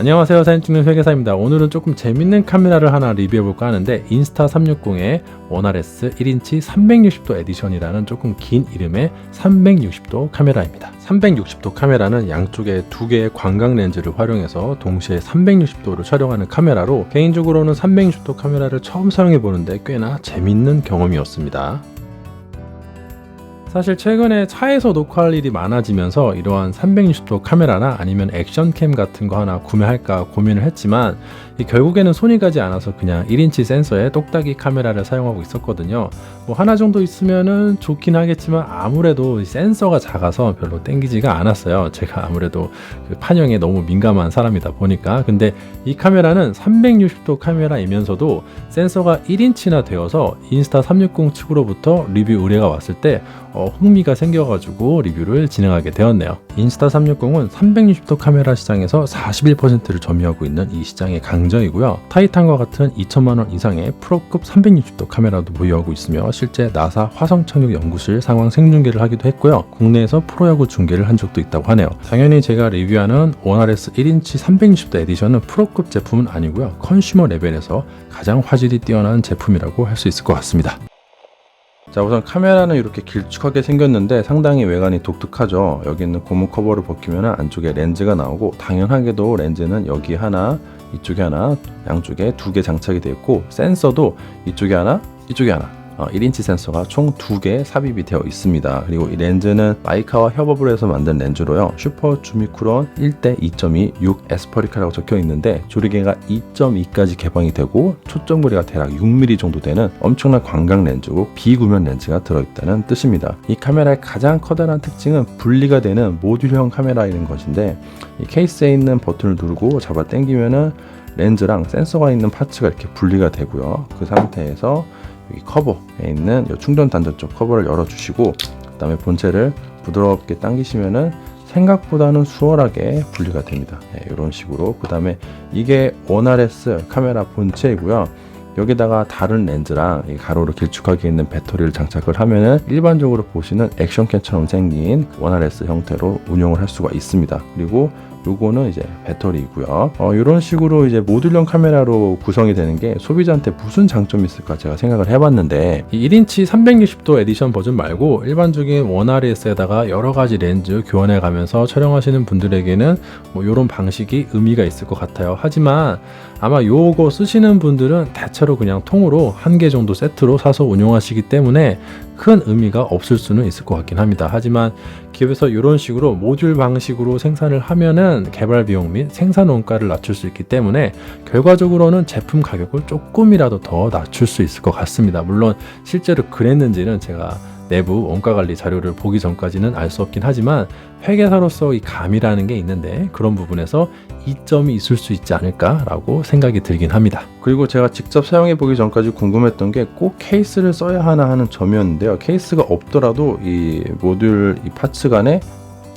안녕하세요. 사진 찍는 회계사입니다. 오늘은 조금 재밌는 카메라를 하나 리뷰해볼까 하는데 인스타 360의 원RS 1인치 360도 에디션이라는 조금 긴 이름의 360도 카메라입니다. 360도 카메라는 양쪽에 두 개의 광각 렌즈를 활용해서 동시에 360도를 촬영하는 카메라로 개인적으로는 360도 카메라를 처음 사용해보는데 꽤나 재밌는 경험이었습니다 사실 최근에 차에서 녹화할 일이 많아지면서 이러한 360도 카메라나 아니면 액션캠 같은 거 하나 구매할까 고민을 했지만 결국에는 손이 가지 않아서 그냥 1인치 센서에 똑딱이 카메라를 사용하고 있었거든요. 뭐 하나 정도 있으면은 좋긴 하겠지만 아무래도 센서가 작아서 별로 땡기지가 않았어요. 제가 아무래도 그 판형에 너무 민감한 사람이다 보니까. 근데 이 카메라는 360도 카메라이면서도 센서가 1인치나 되어서 인스타 360 측으로부터 리뷰 의뢰가 왔을 때 어, 흥미가 생겨가지고 리뷰를 진행하게 되었네요. 인스타 360은 360도 카메라 시장에서 41%를 점유하고 있는 이 시장의 강자 이고요. 타이탄과 같은 2천만 원 이상의 프로급 360도 카메라도 보유하고 있으며 실제 나사 화성 착륙 연구실 상황 생중계를 하기도 했고요. 국내에서 프로야구 중계를 한 적도 있다고 하네요. 당연히 제가 리뷰하는 원RS 1인치 360도 에디션은 프로급 제품은 아니고요. 컨슈머 레벨에서 가장 화질이 뛰어난 제품이라고 할 수 있을 것 같습니다. 자 우선 카메라는 이렇게 길쭉하게 생겼는데 상당히 외관이 독특하죠 여기 있는 고무 커버를 벗기면 안쪽에 렌즈가 나오고 당연하게도 렌즈는 여기 하나 이쪽에 하나 양쪽에 두 개 장착이 되어 있고 센서도 이쪽에 하나 이쪽에 하나 1인치 어, 센서가 총두개 삽입이 되어 있습니다. 그리고 이 렌즈는 마이카와 협업을 해서 만든 렌즈로요. 슈퍼 주미크론 1대 2.2 6 에스퍼리카라고 적혀 있는데 조리개가 2.2까지 개방이 되고 초점 거리가 대략 6mm 정도 되는 엄청난 광각 렌즈고 비구면 렌즈가 들어있다는 뜻입니다. 이 카메라의 가장 커다란 특징은 분리가 되는 모듈형 카메라인 것인데 이 케이스에 있는 버튼을 누르고 잡아 당기면은 렌즈랑 센서가 있는 파츠가 이렇게 분리가 되고요. 그 상태에서 여기 커버에 있는 충전 단자 쪽 커버를 열어주시고 그 다음에 본체를 부드럽게 당기시면은 생각보다는 수월하게 분리가 됩니다. 네, 이런 식으로 그 다음에 이게 원RS 카메라 본체이고요. 여기다가 다른 렌즈랑 가로로 길쭉하게 있는 배터리를 장착을 하면은 일반적으로 보시는 액션캠처럼 생긴 원RS 형태로 운영을 할 수가 있습니다. 그리고 요거는 이제 배터리이고요. 어, 이런 식으로 이제 모듈형 카메라로 구성이 되는 게 소비자한테 무슨 장점이 있을까 제가 생각을 해봤는데 이 1인치 360도 에디션 버전 말고 일반적인 원RS에다가 여러 가지 렌즈 교환해 가면서 촬영하시는 분들에게는 뭐 이런 방식이 의미가 있을 것 같아요. 하지만 아마 요거 쓰시는 분들은 대체로 그냥 통으로 한 개 정도 세트로 사서 운용하시기 때문에 큰 의미가 없을 수는 있을 것 같긴 합니다. 하지만 기업에서 이런 식으로 모듈 방식으로 생산을 하면은 개발 비용 및 생산 원가를 낮출 수 있기 때문에 결과적으로는 제품 가격을 조금이라도 더 낮출 수 있을 것 같습니다. 물론 실제로 그랬는지는 제가 내부 원가 관리 자료를 보기 전까지는 알 수 없긴 하지만 회계사로서 이 감이라는 게 있는데 그런 부분에서 이점이 있을 수 있지 않을까라고 생각이 들긴 합니다. 그리고 제가 직접 사용해 보기 전까지 궁금했던 게 꼭 케이스를 써야 하나 하는 점이었는데요. 케이스가 없더라도 이 모듈 이 파츠 간의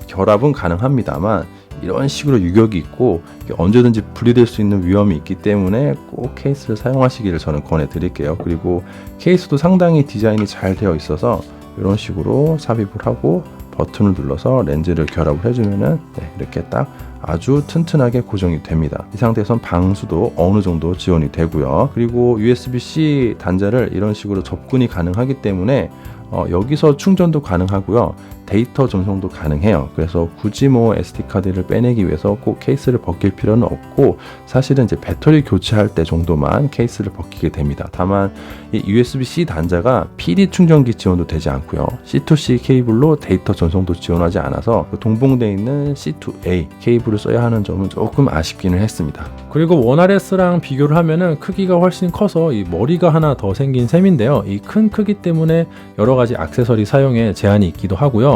결합은 가능합니다만 이런 식으로 유격이 있고 언제든지 분리될 수 있는 위험이 있기 때문에 꼭 케이스를 사용하시기를 저는 권해 드릴게요. 그리고 케이스도 상당히 디자인이 잘 되어 있어서 이런 식으로 삽입을 하고 버튼을 눌러서 렌즈를 결합을 해주면은 네, 이렇게 딱 아주 튼튼하게 고정이 됩니다. 이 상태에선 방수도 어느 정도 지원이 되고요. 그리고 USB-C 단자를 이런 식으로 접근이 가능하기 때문에 어, 여기서 충전도 가능하고요. 데이터 전송도 가능해요. 그래서 굳이 뭐 SD 카드를 빼내기 위해서 꼭 케이스를 벗길 필요는 없고 사실은 이제 배터리 교체할 때 정도만 케이스를 벗기게 됩니다. 다만 이 USB-C 단자가 PD 충전기 지원도 되지 않고요. C2C 케이블로 데이터 전송도 지원하지 않아서 그 동봉되어 있는 C2A 케이블을 써야 하는 점은 조금 아쉽기는 했습니다. 그리고 원RS랑 비교를 하면은 크기가 훨씬 커서 이 머리가 하나 더 생긴 셈인데요. 이 큰 크기 때문에 여러 가지 액세서리 사용에 제한이 있기도 하고요.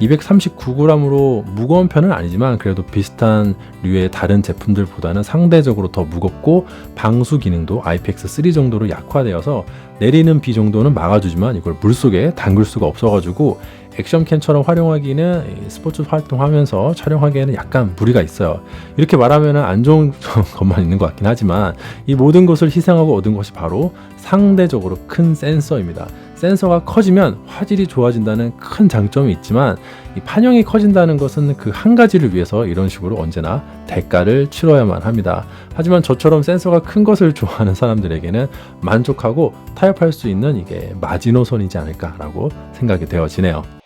239g으로 무거운 편은 아니지만 그래도 비슷한 류의 다른 제품들보다는 상대적으로 더 무겁고 방수 기능도 IPX3 정도로 약화되어서 내리는 비 정도는 막아주지만 이걸 물속에 담글 수가 없어가지고 액션캠처럼 활용하기는 스포츠 활동하면서 촬영하기에는 약간 무리가 있어요. 이렇게 말하면 안 좋은 것만 있는 것 같긴 하지만 이 모든 것을 희생하고 얻은 것이 바로 상대적으로 큰 센서입니다. 센서가 커지면 화질이 좋아진다는 큰 장점이 있지만 이 판형이 커진다는 것은 그 한 가지를 위해서 이런 식으로 언제나 대가를 치러야만 합니다. 하지만 저처럼 센서가 큰 것을 좋아하는 사람들에게는 만족하고 타협할 수 있는 이게 마지노선이지 않을까라고 생각이 되어지네요.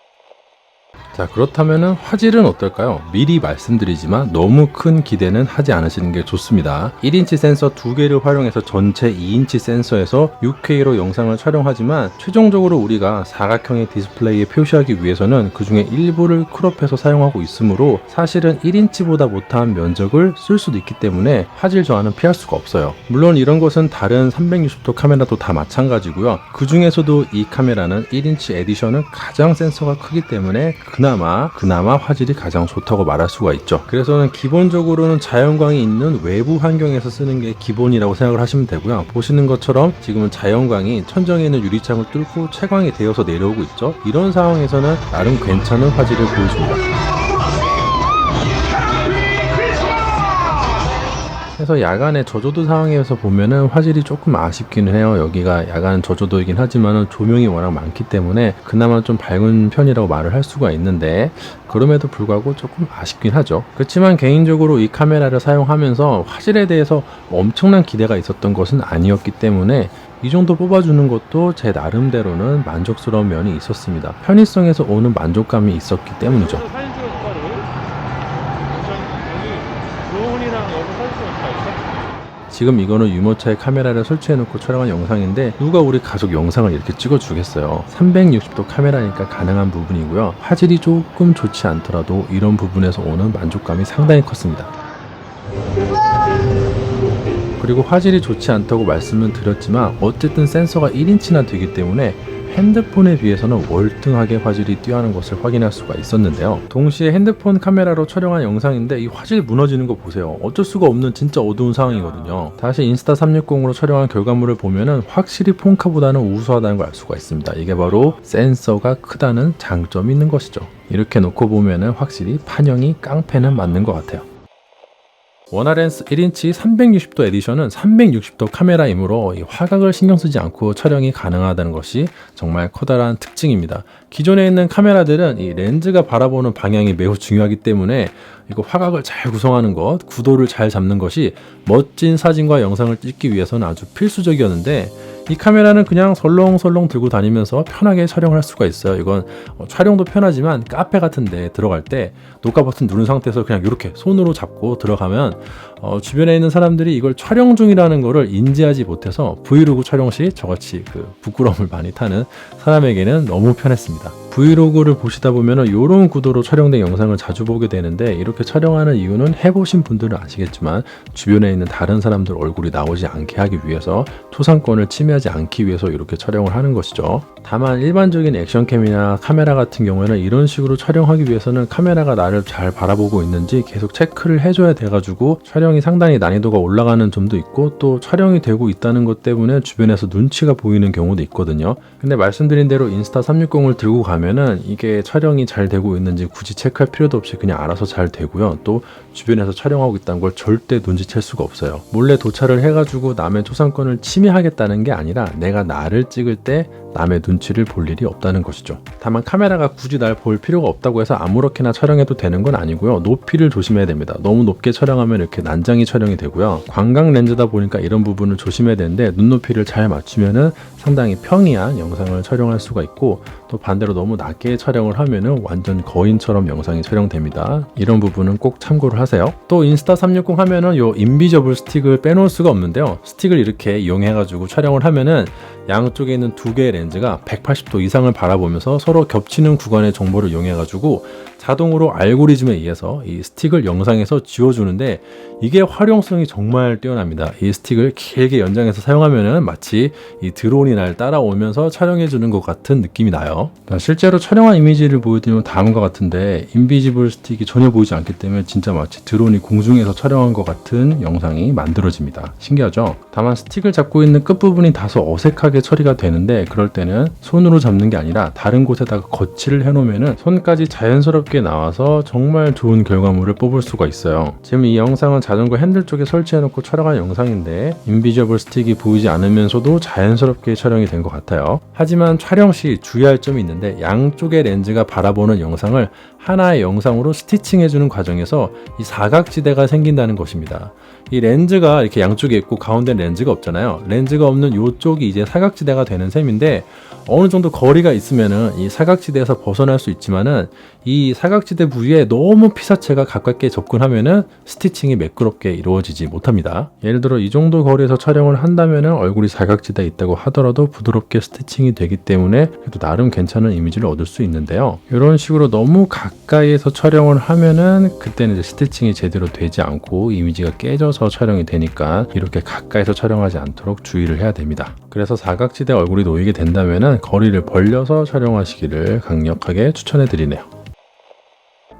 자 그렇다면 화질은 어떨까요? 미리 말씀드리지만 너무 큰 기대는 하지 않으시는 게 좋습니다. 1인치 센서 두 개를 활용해서 전체 2인치 센서에서 6K로 영상을 촬영하지만 최종적으로 우리가 사각형의 디스플레이에 표시하기 위해서는 그 중에 일부를 크롭해서 사용하고 있으므로 사실은 1인치보다 못한 면적을 쓸 수도 있기 때문에 화질 저하는 피할 수가 없어요. 물론 이런 것은 다른 360도 카메라도 다 마찬가지고요. 그 중에서도 이 카메라는 1인치 에디션은 가장 센서가 크기 때문에 그 나마 그나마 화질이 가장 좋다고 말할 수가 있죠. 그래서는 기본적으로는 자연광이 있는 외부 환경에서 쓰는 게 기본이라고 생각을 하시면 되고요. 보시는 것처럼 지금은 자연광이 천정에 있는 유리창을 뚫고 채광이 되어서 내려오고 있죠. 이런 상황에서는 나름 괜찮은 화질을 보여줍니다. 그래서 야간에 저조도 상황에서 보면은 화질이 조금 아쉽기는 해요. 여기가 야간 저조도이긴 하지만은 조명이 워낙 많기 때문에 그나마 좀 밝은 편이라고 말을 할 수가 있는데 그럼에도 불구하고 조금 아쉽긴 하죠. 그렇지만 개인적으로 이 카메라를 사용하면서 화질에 대해서 엄청난 기대가 있었던 것은 아니었기 때문에 이 정도 뽑아주는 것도 제 나름대로는 만족스러운 면이 있었습니다. 편의성에서 오는 만족감이 있었기 때문이죠. 지금 이거는 유모차에 카메라를 설치해놓고 촬영한 영상인데 누가 우리 가족 영상을 이렇게 찍어주겠어요? 360도 카메라니까 가능한 부분이고요. 화질이 조금 좋지 않더라도 이런 부분에서 오는 만족감이 상당히 컸습니다. 그리고 화질이 좋지 않다고 말씀은 드렸지만 어쨌든 센서가 1인치나 되기 때문에 핸드폰에 비해서는 월등하게 화질이 뛰어나는 것을 확인할 수가 있었는데요. 동시에 핸드폰 카메라로 촬영한 영상인데 이 화질 무너지는 거 보세요. 어쩔 수가 없는 진짜 어두운 상황이거든요. 다시 인스타 360으로 촬영한 결과물을 보면은 확실히 폰카보다는 우수하다는 걸 알 수가 있습니다. 이게 바로 센서가 크다는 장점이 있는 것이죠. 이렇게 놓고 보면은 확실히 판형이 깡패는 맞는 것 같아요. 원화렌스 1인치 360도 에디션은 360도 카메라이므로 이 화각을 신경 쓰지 않고 촬영이 가능하다는 것이 정말 커다란 특징입니다. 기존에 있는 카메라들은 이 렌즈가 바라보는 방향이 매우 중요하기 때문에 이거 화각을 잘 구성하는 것, 구도를 잘 잡는 것이 멋진 사진과 영상을 찍기 위해서는 아주 필수적이었는데 이 카메라는 그냥 설렁설렁 들고 다니면서 편하게 촬영을 할 수가 있어요. 이건 어, 촬영도 편하지만 카페 같은 데 들어갈 때 녹화 버튼 누른 상태에서 그냥 이렇게 손으로 잡고 들어가면 어, 주변에 있는 사람들이 이걸 촬영 중이라는 거를 인지하지 못해서 브이로그 촬영 시 저같이 그 부끄러움을 많이 타는 사람에게는 너무 편했습니다. 브이로그를 보시다 보면 이런 구도로 촬영된 영상을 자주 보게 되는데 이렇게 촬영하는 이유는 해보신 분들은 아시겠지만 주변에 있는 다른 사람들 얼굴이 나오지 않게 하기 위해서 초상권을 침해하지 않기 위해서 이렇게 촬영을 하는 것이죠. 다만 일반적인 액션캠이나 카메라 같은 경우에는 이런 식으로 촬영하기 위해서는 카메라가 나를 잘 바라보고 있는지 계속 체크를 해줘야 돼가지고 촬영이 상당히 난이도가 올라가는 점도 있고 또 촬영이 되고 있다는 것 때문에 주변에서 눈치가 보이는 경우도 있거든요. 근데 말씀드린 대로 인스타 360을 들고 가면 은 이게 촬영이 잘 되고 있는지 굳이 체크할 필요도 없이 그냥 알아서 잘 되고요. 또 주변에서 촬영하고 있다는 걸 절대 눈치챌 수가 없어요. 몰래 도착을 해가지고 남의 초상권을 침해하겠다는 게 아니라 내가 나를 찍을 때 남의 눈치를 볼 일이 없다는 것이죠. 다만 카메라가 굳이 날 볼 필요가 없다고 해서 아무렇게나 촬영해도 되는 건 아니고요. 높이를 조심해야 됩니다. 너무 높게 촬영하면 이렇게 난장이 촬영이 되고요. 광각 렌즈다 보니까 이런 부분을 조심해야 되는데 눈높이를 잘 맞추면은 상당히 평이한 영상을 촬영할 수가 있고 또 반대로 너무 낮게 촬영을 하면은 완전 거인처럼 영상이 촬영됩니다. 이런 부분은 꼭 참고를 하세요. 또 인스타 360 하면은 요 인비저블 스틱을 빼놓을 수가 없는데요. 스틱을 이렇게 이용해가지고 촬영을 하면은 양쪽에 있는 두 개의 렌즈가 180도 이상을 바라보면서 서로 겹치는 구간의 정보를 이용해 가지고 자동으로 알고리즘에 의해서 이 스틱을 영상에서 지워주는데 이게 활용성이 정말 뛰어납니다. 이 스틱을 길게 연장해서 사용하면은 마치 이 드론이 날 따라오면서 촬영해 주는 것 같은 느낌이 나요. 자, 실제로 촬영한 이미지를 보여드리면 다음과 같은데 인비지블 스틱이 전혀 보이지 않기 때문에 진짜 마치 드론이 공중에서 촬영한 것 같은 영상이 만들어집니다. 신기하죠? 다만 스틱을 잡고 있는 끝부분이 다소 어색하게 수월하게 처리가 되는데 그럴 때는 손으로 잡는 게 아니라 다른 곳에다가 거치를 해놓으면은 손까지 자연스럽게 나와서 정말 좋은 결과물을 뽑을 수가 있어요. 지금 이 영상은 자전거 핸들 쪽에 설치해놓고 촬영한 영상인데 인비저블 스틱이 보이지 않으면서도 자연스럽게 촬영이 된 것 같아요. 하지만 촬영 시 주의할 점이 있는데 양쪽의 렌즈가 바라보는 영상을 하나의 영상으로 스티칭해주는 과정에서 이 사각지대가 생긴다는 것입니다. 이 렌즈가 이렇게 양쪽에 있고 가운데 렌즈가 없잖아요. 렌즈가 없는 이쪽이 이제 사각 지대가 되는 셈인데 어느 정도 거리가 있으면은 이 사각지대에서 벗어날 수 있지만은 이 사각지대 부위에 너무 피사체가 가깝게 접근하면은 스티칭이 매끄럽게 이루어지지 못합니다. 예를 들어 이 정도 거리에서 촬영을 한다면은 얼굴이 사각지대에 있다고 하더라도 부드럽게 스티칭이 되기 때문에 그래도 나름 괜찮은 이미지를 얻을 수 있는데요. 이런 식으로 너무 가까이에서 촬영을 하면은 그때는 이제 스티칭이 제대로 되지 않고 이미지가 깨져서 촬영이 되니까 이렇게 가까이서 촬영하지 않도록 주의를 해야 됩니다. 그래서 사각지대 얼굴이 놓이게 된다면은 거리를 벌려서 촬영하시기를 강력하게 추천해 드리네요.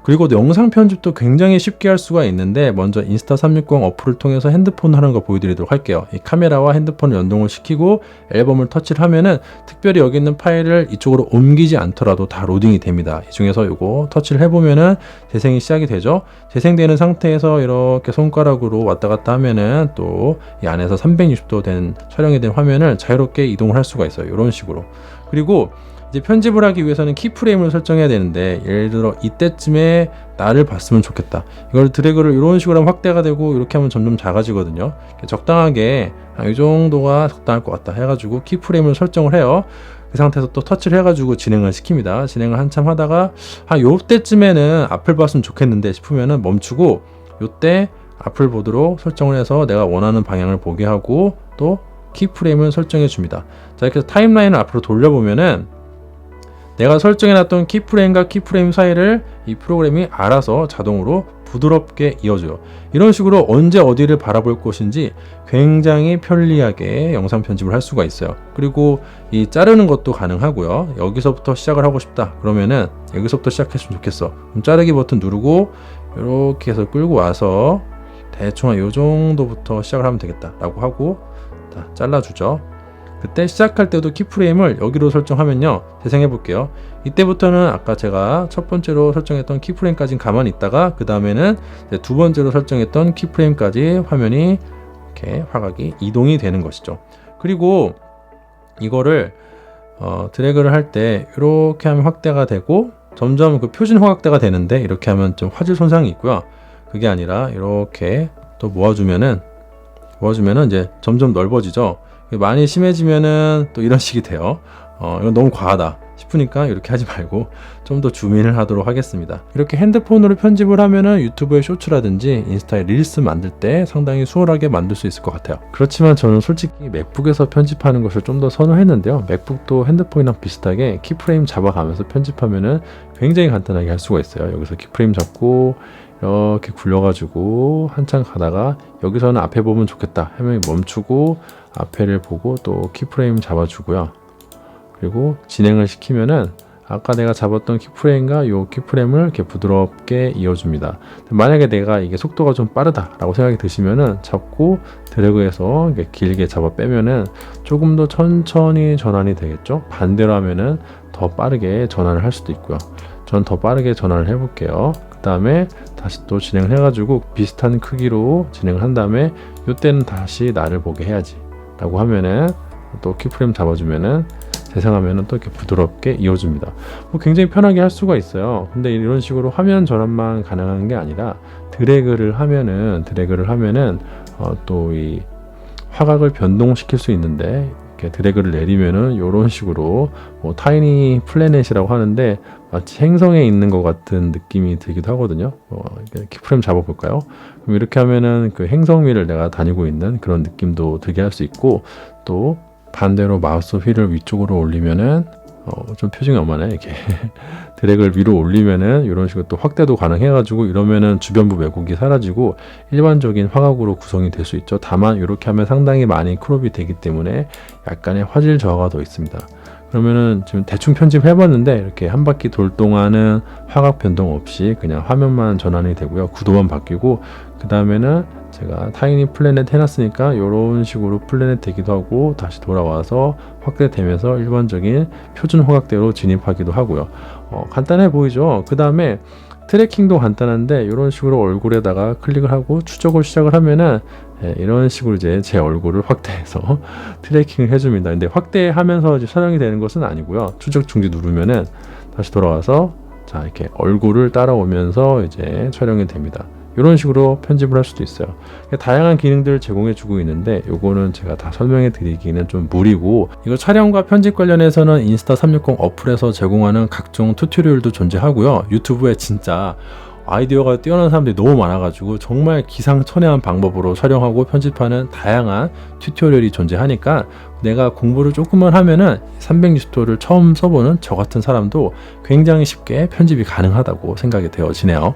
그리고 영상 편집도 굉장히 쉽게 할 수가 있는데 먼저 인스타 360 어플을 통해서 핸드폰 하는 거 보여드리도록 할게요. 이 카메라와 핸드폰을 연동을 시키고 앨범을 터치를 하면은 특별히 여기 있는 파일을 이쪽으로 옮기지 않더라도 다 로딩이 됩니다. 이 중에서 이거 터치를 해보면은 재생이 시작이 되죠. 재생되는 상태에서 이렇게 손가락으로 왔다 갔다 하면은 또 이 안에서 360도 된 촬영이 된 화면을 자유롭게 이동을 할 수가 있어요. 이런 식으로. 그리고 이제 편집을 하기 위해서는 키프레임을 설정해야 되는데 예를 들어 이때쯤에 나를 봤으면 좋겠다. 이걸 드래그를 이런 식으로 하면 확대가 되고 이렇게 하면 점점 작아지거든요. 적당하게 아, 이 정도가 적당할 것 같다 해가지고 키프레임을 설정을 해요. 그 상태에서 또 터치를 해가지고 진행을 시킵니다. 진행을 한참 하다가 한 요때쯤에는 앞을 봤으면 좋겠는데 싶으면은 멈추고 요때 앞을 보도록 설정을 해서 내가 원하는 방향을 보게 하고 또 키프레임을 설정해 줍니다. 자 이렇게 해서 타임라인을 앞으로 돌려보면은 내가 설정해놨던 키프레임과 키프레임 사이를 이 프로그램이 알아서 자동으로 부드럽게 이어줘요. 이런 식으로 언제 어디를 바라볼 것인지 굉장히 편리하게 영상 편집을 할 수가 있어요. 그리고 이 자르는 것도 가능하고요. 여기서부터 시작을 하고 싶다. 그러면은 여기서부터 시작했으면 좋겠어. 그럼 자르기 버튼 누르고 이렇게 해서 끌고 와서 대충 한요 정도부터 시작을 하면 되겠다라고 하고 자, 잘라주죠. 그때 시작할 때도 키프레임을 여기로 설정하면요. 재생해 볼게요. 이때부터는 아까 제가 첫 번째로 설정했던 키프레임까지 가만히 있다가 그 다음에는 두 번째로 설정했던 키프레임까지 화면이 이렇게 화각이 이동이 되는 것이죠. 그리고 이거를 어, 드래그를 할 때 이렇게 하면 확대가 되고 점점 그 표준 화각대가 되는데 이렇게 하면 좀 화질 손상이 있고요. 그게 아니라 이렇게 또 모아주면은 모아주면은 이제 점점 넓어지죠 많이 심해지면은 또 이런 식이 돼요. 어, 이건 너무 과하다 싶으니까 이렇게 하지 말고 좀 더 주민을 하도록 하겠습니다. 이렇게 핸드폰으로 편집을 하면은 유튜브의 쇼츠라든지 인스타에 릴스 만들 때 상당히 수월하게 만들 수 있을 것 같아요. 그렇지만 저는 솔직히 맥북에서 편집하는 것을 좀 더 선호했는데요. 맥북도 핸드폰이랑 비슷하게 키프레임 잡아가면서 편집하면은 굉장히 간단하게 할 수가 있어요. 여기서 키프레임 잡고 이렇게 굴려가지고 한참 가다가 여기서는 앞에 보면 좋겠다 하면 멈추고 앞에를 보고 또 키프레임 잡아주고요. 그리고 진행을 시키면은 아까 내가 잡았던 키프레임과 요 키프레임을 이렇게 부드럽게 이어줍니다. 만약에 내가 이게 속도가 좀 빠르다라고 생각이 드시면은 잡고 드래그해서 길게 잡아 빼면은 조금 더 천천히 전환이 되겠죠. 반대로 하면은 더 빠르게 전환을 할 수도 있고요. 전 더 빠르게 전환을 해볼게요. 그 다음에 다시 또 진행을 해가지고 비슷한 크기로 진행을 한 다음에 이때는 다시 나를 보게 해야지. 라고 하면은 또 키프레임 잡아주면은 재생하면은 또 이렇게 부드럽게 이어줍니다. 뭐 굉장히 편하게 할 수가 있어요. 근데 이런 식으로 화면 전환만 가능한 게 아니라 드래그를 하면은 드래그를 하면은 어, 또이 화각을 변동시킬 수 있는데 이렇게 드래그를 내리면은 이런 식으로 뭐 타이니 플래넷이라고 하는데 마치 행성에 있는 것 같은 느낌이 들기도 하거든요. 어, 키프레임 잡아볼까요? 그럼 이렇게 하면은 그 행성 위를 내가 다니고 있는 그런 느낌도 들게 할 수 있고 또 반대로 마우스 휠을 위쪽으로 올리면은 어, 좀 표정이 엄하네 이렇게 드래그를 위로 올리면은 이런 식으로 또 확대도 가능해가지고 이러면은 주변부 왜곡이 사라지고 일반적인 화각으로 구성이 될 수 있죠. 다만 이렇게 하면 상당히 많이 크롭이 되기 때문에 약간의 화질 저하가 더 있습니다. 그러면은 지금 대충 편집해봤는데 이렇게 한 바퀴 돌 동안은 화각 변동 없이 그냥 화면만 전환이 되고요. 구도만 바뀌고 그 다음에는 제가 타이니 플래닛 해놨으니까 이런 식으로 플래닛 되기도 하고 다시 돌아와서 확대되면서 일반적인 표준 화각대로 진입하기도 하고요. 어, 간단해 보이죠? 그 다음에 트래킹도 간단한데 이런 식으로 얼굴에다가 클릭을 하고 추적을 시작을 하면은 예, 이런 식으로 이제 제 얼굴을 확대해서 트래킹을 해줍니다. 근데 확대하면서 이제 촬영이 되는 것은 아니고요. 추적 중지 누르면은 다시 돌아와서 자 이렇게 얼굴을 따라오면서 이제 촬영이 됩니다. 이런 식으로 편집을 할 수도 있어요. 다양한 기능들을 제공해주고 있는데 요거는 제가 다 설명해 드리기는 좀 무리고 이거 촬영과 편집 관련해서는 인스타 360 어플에서 제공하는 각종 튜토리얼도 존재하고요. 유튜브에 진짜 아이디어가 뛰어난 사람들이 너무 많아가지고 정말 기상천외한 방법으로 촬영하고 편집하는 다양한 튜토리얼이 존재하니까 내가 공부를 조금만 하면은 360도를 처음 써보는 저 같은 사람도 굉장히 쉽게 편집이 가능하다고 생각이 되어지네요.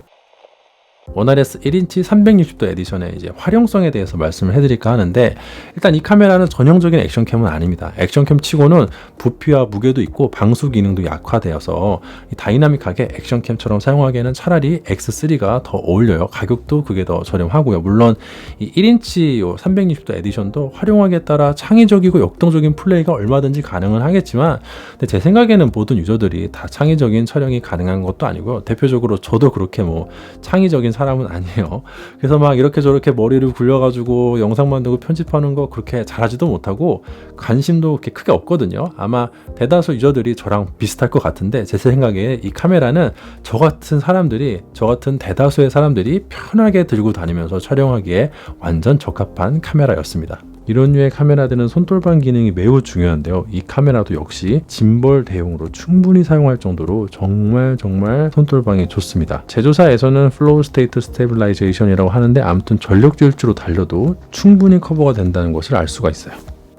원RS 1인치 360도 에디션의 이제 활용성에 대해서 말씀을 해드릴까 하는데 일단 이 카메라는 전형적인 액션캠은 아닙니다. 액션캠 치고는 부피와 무게도 있고 방수 기능도 약화되어서 이 다이나믹하게 액션캠처럼 사용하기에는 차라리 X3가 더 어울려요. 가격도 그게 더 저렴하고요. 물론 이 1인치 요 360도 에디션도 활용하기에 따라 창의적이고 역동적인 플레이가 얼마든지 가능은 하겠지만 근데 제 생각에는 모든 유저들이 다 창의적인 촬영이 가능한 것도 아니고요. 대표적으로 저도 그렇게 뭐 창의적인 사람은 아니에요. 그래서 막 이렇게 저렇게 머리를 굴려가지고 영상 만들고 편집하는 거 그렇게 잘하지도 못하고 관심도 그렇게 크게 없거든요. 아마 대다수 유저들이 저랑 비슷할 것 같은데 제 생각에 이 카메라는 저 같은 사람들이 저 같은 대다수의 사람들이 편하게 들고 다니면서 촬영하기에 완전 적합한 카메라였습니다. 이런 류의 카메라들은 손돌방 기능이 매우 중요한데요. 이 카메라도 역시 짐벌 대용으로 충분히 사용할 정도로 정말 정말 손돌방이 좋습니다. 제조사에서는 플로우 스테이트 스테빌라이제이션이라고 하는데 아무튼 전력 질주로 달려도 충분히 커버가 된다는 것을 알 수가 있어요.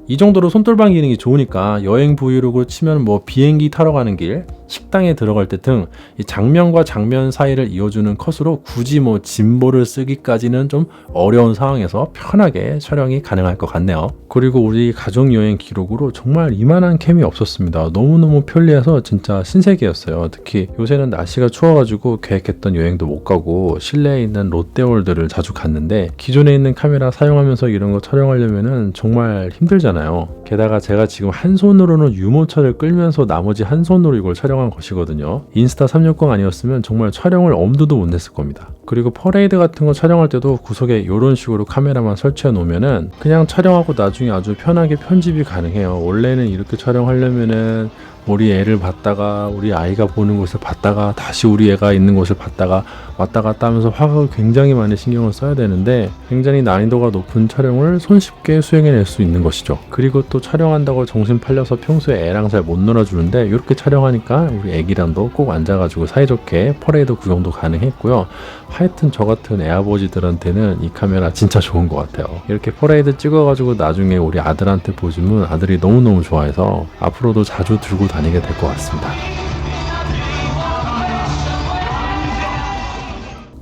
이 정도로 손돌방 기능이 좋으니까 여행 브이로그 치면 뭐 비행기 타러 가는 길, 식당에 들어갈 때등이 장면과 장면 사이를 이어주는 컷으로 굳이 뭐 짐볼을 쓰기까지는 좀 어려운 상황에서 편하게 촬영이 가능할 것 같네요. 그리고 우리 가족 여행 기록으로 정말 이만한 캠이 없었습니다. 너무너무 편리해서 진짜 신세계였어요. 특히 요새는 날씨가 추워가지고 계획했던 여행도 못 가고 실내에 있는 롯데월드를 자주 갔는데 기존에 있는 카메라 사용하면서 이런 거 촬영하려면은 정말 힘들잖아요. 게다가 제가 지금 한 손으로는 유모차를 끌면서 나머지 한 손으로 이걸 촬영 한 것이거든요. 인스타 360 아니었으면 정말 촬영을 엄두도 못 냈을 겁니다. 그리고 퍼레이드 같은 거 촬영할 때도 구석에 이런 식으로 카메라만 설치해 놓으면은 그냥 촬영하고 나중에 아주 편하게 편집이 가능해요. 원래는 이렇게 촬영하려면은 우리 애를 봤다가 우리 아이가 보는 곳을 봤다가 다시 우리 애가 있는 곳을 봤다가 왔다 갔다 하면서 화각을 굉장히 많이 신경을 써야 되는데 굉장히 난이도가 높은 촬영을 손쉽게 수행해낼 수 있는 것이죠. 그리고 또 촬영한다고 정신 팔려서 평소에 애랑 잘 못 놀아주는데 이렇게 촬영하니까 우리 애기랑도 꼭 앉아가지고 사이좋게 퍼레이드 구경도 가능했고요. 하여튼 저 같은 애아버지들한테는 이 카메라 진짜 좋은 것 같아요. 이렇게 퍼레이드 찍어가지고 나중에 우리 아들한테 보여주면 아들이 너무너무 좋아해서 앞으로도 자주 들고 다니게 될 것 같습니다.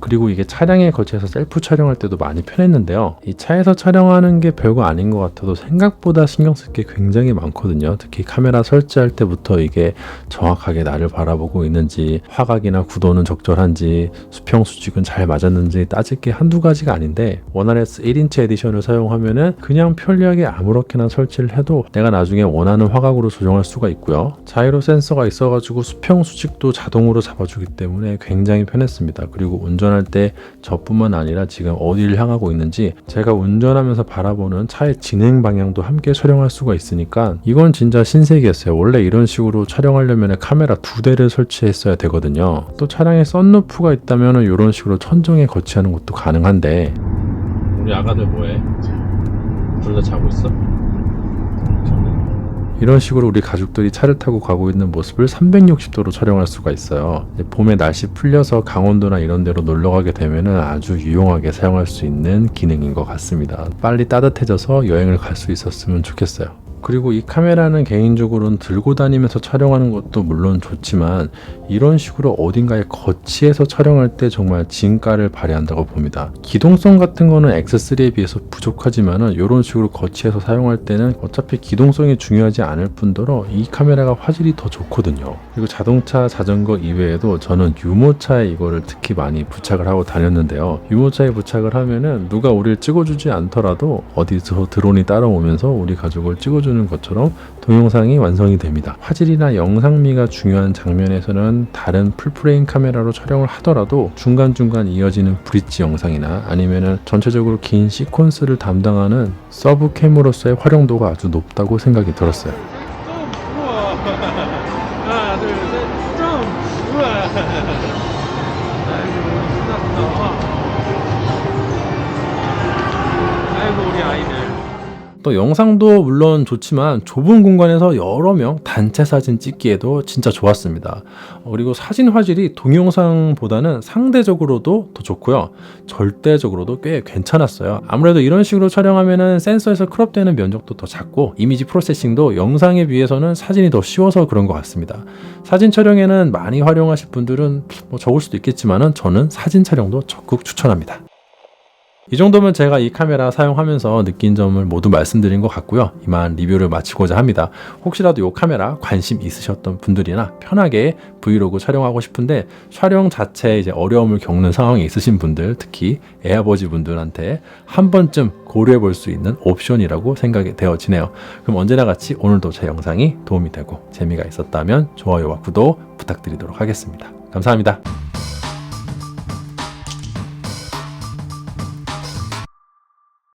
그리고 이게 차량에 거치해서 셀프 촬영할 때도 많이 편했는데요. 이 차에서 촬영하는 게 별거 아닌 것 같아도 생각보다 신경 쓸 게 굉장히 많거든요. 특히 카메라 설치할 때부터 이게 정확하게 나를 바라보고 있는지, 화각이나 구도는 적절한지, 수평 수직은 잘 맞았는지 따질 게 한두 가지가 아닌데, 원RS 1인치 에디션을 사용하면은 그냥 편리하게 아무렇게나 설치를 해도 내가 나중에 원하는 화각으로 조정할 수가 있고요. 자이로 센서가 있어가지고 수평 수직도 자동으로 잡아주기 때문에 굉장히 편했습니다. 그리고 운전할 때 저뿐만 아니라 지금 어디를 향하고 있는지 제가 운전하면서 바라보는 차의 진행 방향도 함께 촬영할 수가 있으니까 이건 진짜 신세계였어요. 원래 이런 식으로 촬영하려면 카메라 두 대를 설치했어야 되거든요. 또 차량에 썬루프가 있다면 이런 식으로 천정에 거치하는 것도 가능한데 우리 아가들 뭐해? 둘 다 자고 있어? 이런 식으로 우리 가족들이 차를 타고 가고 있는 모습을 360도로 촬영할 수가 있어요. 봄에 날씨 풀려서 강원도나 이런 데로 놀러 가게 되면은 아주 유용하게 사용할 수 있는 기능인 것 같습니다. 빨리 따뜻해져서 여행을 갈 수 있었으면 좋겠어요. 그리고 이 카메라는 개인적으로는 들고 다니면서 촬영하는 것도 물론 좋지만 이런 식으로 어딘가에 거치해서 촬영할 때 정말 진가를 발휘한다고 봅니다. 기동성 같은 거는 X3에 비해서 부족하지만은 이런 식으로 거치해서 사용할 때는 어차피 기동성이 중요하지 않을 뿐더러 이 카메라가 화질이 더 좋거든요. 그리고 자동차, 자전거 이외에도 저는 유모차에 이거를 특히 많이 부착을 하고 다녔는데요. 유모차에 부착을 하면은 누가 우리를 찍어주지 않더라도 어디서 드론이 따라오면서 우리 가족을 찍어주 는 것처럼 동영상이 완성이 됩니다. 화질이나 영상미가 중요한 장면에서는 다른 풀프레임 카메라로 촬영을 하더라도 중간중간 이어지는 브릿지 영상이나 아니면은 전체적으로 긴 시퀀스를 담당하는 서브캠으로서의 활용도가 아주 높다고 생각이 들었어요. 또 영상도 물론 좋지만 좁은 공간에서 여러 명 단체 사진 찍기에도 진짜 좋았습니다. 어, 그리고 사진 화질이 동영상보다는 상대적으로도 더 좋고요. 절대적으로도 꽤 괜찮았어요. 아무래도 이런 식으로 촬영하면은 센서에서 크롭되는 면적도 더 작고 이미지 프로세싱도 영상에 비해서는 사진이 더 쉬워서 그런 것 같습니다. 사진 촬영에는 많이 활용하실 분들은 뭐 적을 수도 있겠지만은 저는 사진 촬영도 적극 추천합니다. 이 정도면 제가 이 카메라 사용하면서 느낀 점을 모두 말씀드린 것 같고요. 이만 리뷰를 마치고자 합니다. 혹시라도 이 카메라 관심 있으셨던 분들이나 편하게 브이로그 촬영하고 싶은데 촬영 자체에 이제 어려움을 겪는 상황이 있으신 분들, 특히 애아버지 분들한테 한 번쯤 고려해 볼 수 있는 옵션이라고 생각이 되어지네요. 그럼 언제나 같이 오늘도 제 영상이 도움이 되고 재미가 있었다면 좋아요와 구독 부탁드리도록 하겠습니다. 감사합니다.